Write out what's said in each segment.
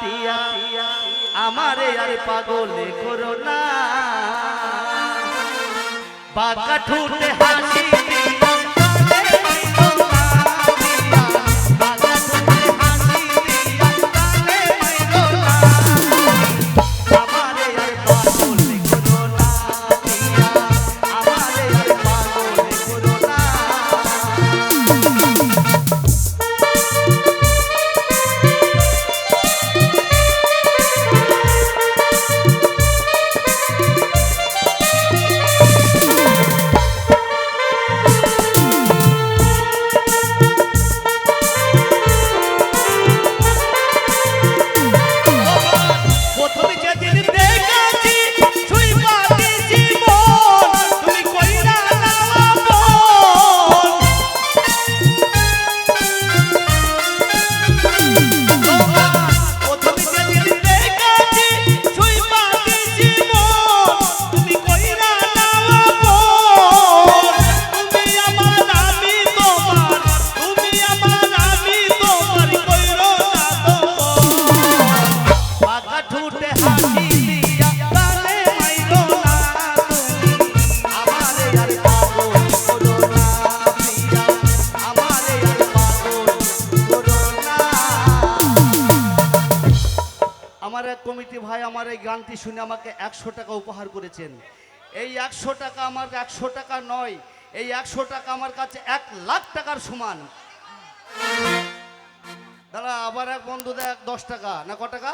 টিয়া আমারে আর পাগলে করো না। বাঁকা ঠুটে হাসি এই গানটি শুনে আমাকে একশো টাকা উপহার করেছেন। এই একশো টাকা আমার, একশো টাকা নয়, এই একশো টাকা আমার কাছে এক লাখ টাকার সমান। দাদা আবার এক বন্ধু দেখ, দশ টাকা। না, ক টাকা?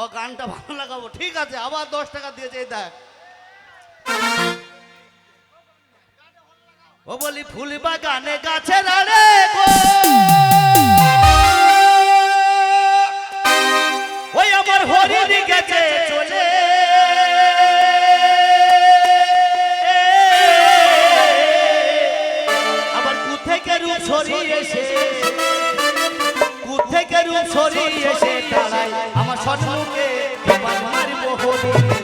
ও, গানটা ভালো লাগাবো। ঠিক আছে, আবার দশ টাকা দিয়েছে, এই দেখ। ও বলি, ফুল বাগানে গাছের আরে भगवान मारी बोहोरी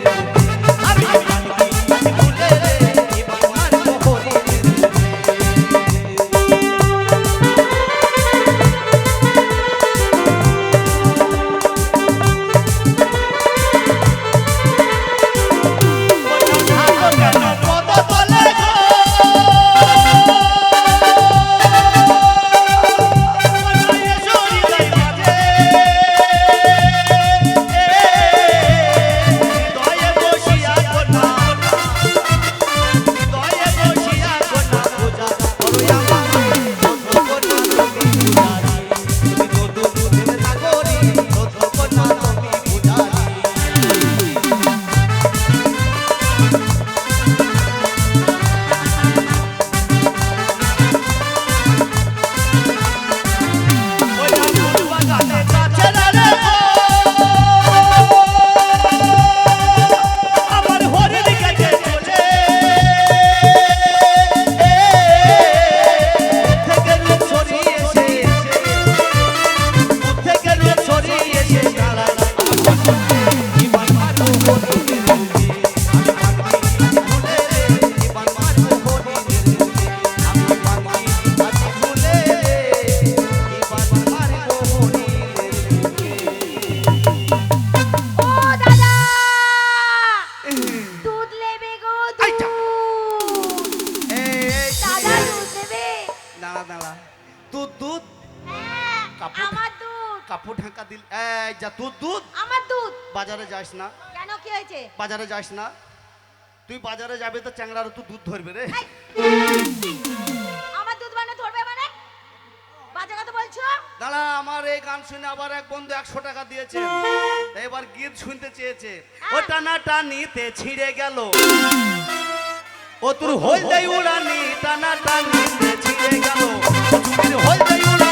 যতক্ষণ না কাপড়। আমার দুধ। কাপড় ঢাকা দিল। এই যা দুধ দুধ। আমার দুধ। বাজারে যাস না। কেন কি হয়েছে? বাজারে যাস না। তুই বাজারে যাবে তো চ্যাংড়ার তো দুধ ধরবে রে। আমার দুধ মানে ধরবে মানে? বাজে কথা বলছো? দাঁড়া আমার এই গান শুনে আবার এক বন্ধু একশো টাকা দিয়েছে। এবার গীত শুনতে চেয়েছে। ও টানা টানিতে ছিঁড়ে গেল। ও তোর হলদে উড়ানি টানা টানিতে ছিঁড়ে গেল। ও হলদে উড়ানি।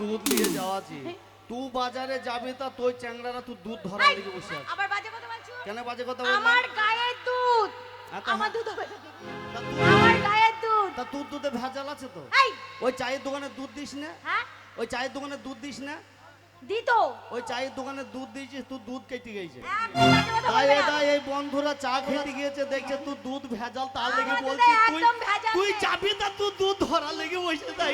তুই দুধ নিয়ে যাওয়াছি তুই বাজারে যাবি তা তোর চ্যাংড়ারা তুই দুধ ধরা দিকে বসে আছে। আবার বাজে কথা বলছো? কেন বাজে কথা বললি? আমার গায়ের দুধ। আমার। দুধ হবে। তুই- আমার গায়ের দুধ। তা তোর দুধে ভেজাল আছে তো? ওই চায়ের দোকানে দুধ দিস না? হ্যাঁ? ওই চায়ের দোকানে দুধ দিস না? দিত। ওই চায়ের দোকানে দুধ দিয়েছিস তুই দুধ কেটে গেছে। তাই না। এই বন্ধুরা চা খেতে গিয়েছে দেখছে তুই দুধ ভেজাল তার লেগে আমার বলছি তুই তুই। যাবি তা তুই দুধ ধরা লেগে বসে তাই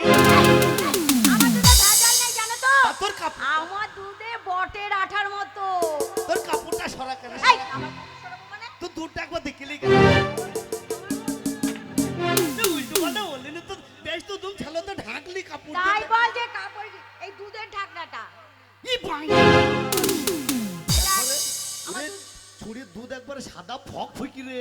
তোর কাপড় আমার দুধে বটের আঠার মতো। তোর কাপড়টা সরা কেন? এই সরাবো মানে? তুই দুধটা একবার দেখিলি কেন তুই উল্টো পাল্টা বললি না তো বেশ তো দুধ ছেলে তো ঢাকলি কাপড় তাই বল যে কাপড় এই দুধের ঢাকনাটা। ই বাঙালি আমার ওরে, দুধ- ছুরির দুধ একবারে সাদা ফক ফুকি রে।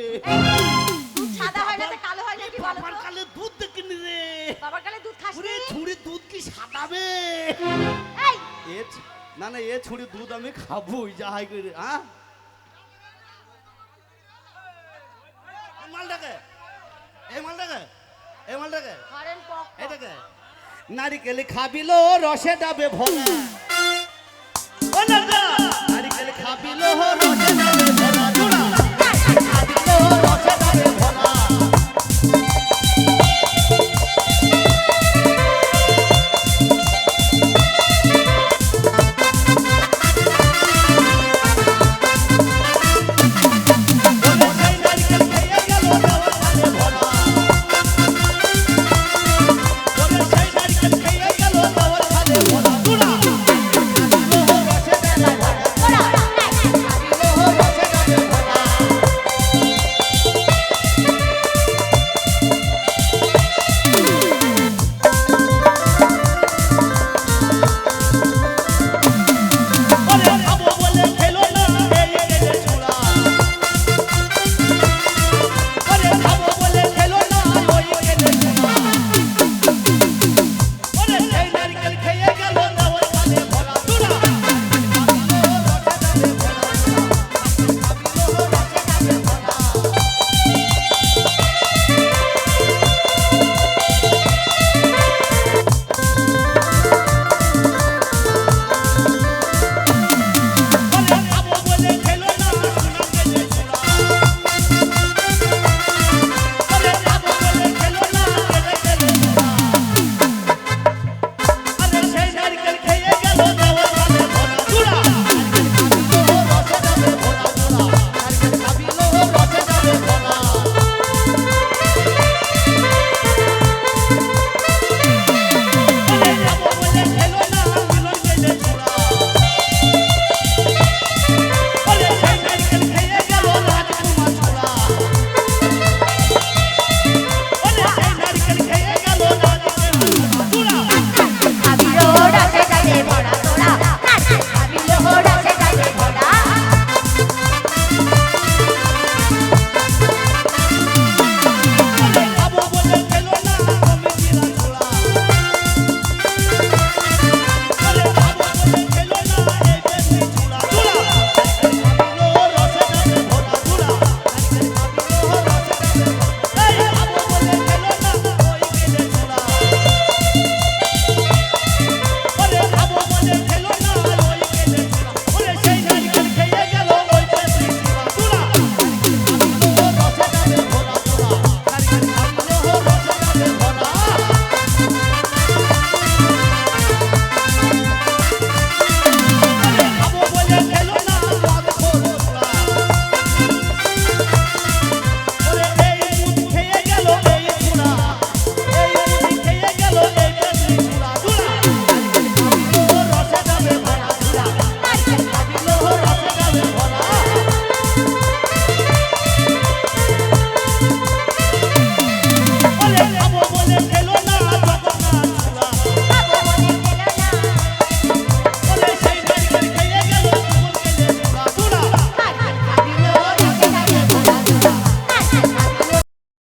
সাদা হয় না কালো হয় নাকি বলো বাবার কালে দুধ দেখিনি রে। বাবার কালে দুধ খাস ওরে ছুরির দুধ কি সাদা বে? এ না না এ ছুরি দুধ আমি খাব যাহাই করে হ্যাঁ এই মালটাকে এই মালটাকে এই মালটাকে হরেন পক এটাকে নারিকেল খাবিল রসে ডাবে ভোলা। নারিকেল খাবিল